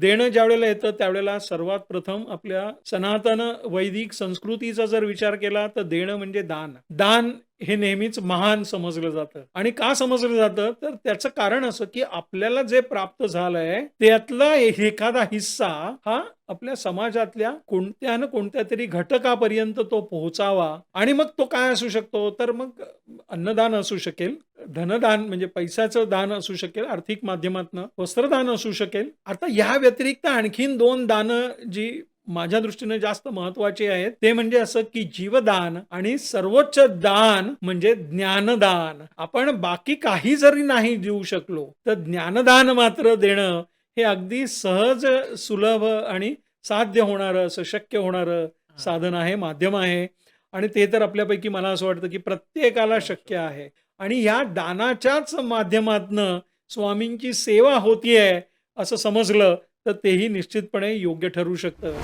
देणं ज्यावेळेला येतं त्यावेळेला सर्वात प्रथम आपल्या सनातन वैदिक संस्कृतीचा जर विचार केला तर देणं म्हणजे दान. दान हे नेहमीच महान समजलं जातं. आणि का समजलं जातं? तर त्याचं कारण असं की आपल्याला जे प्राप्त झालंय त्यातला एखादा हिस्सा हा आपल्या समाजातल्या कोणत्या ना कोणत्या तरी घटकापर्यंत तो पोहोचावा. आणि मग तो काय असू शकतो? तर मग अन्नदान असू शकेल धनदान म्हणजे पैशाचं दान असू शकेल आर्थिक माध्यमातनं वस्त्रदान असू शकेल. आता या व्यतिरिक्त आणखीन दोन दानं जी माझ्या दृष्टीने जास्त महत्त्वाचे आहेत ते म्हणजे असं की जीवदान आणि सर्वोच्च दान म्हणजे ज्ञानदान. आपण बाकी काही जरी नाही देऊ शकलो तर ज्ञानदान मात्र देणं हे अगदी सहज सुलभ आणि साध्य होणारं असं शक्य होणारं साधन आहे माध्यम आहे. आणि ते तर आपल्यापैकी मला असं वाटतं की प्रत्येकाला शक्य आहे. आणि ह्या दानाच्याच माध्यमातनं स्वामींची सेवा होतीये असं समजलं तर तेही निश्चितपणे योग्य ठरू शकतं.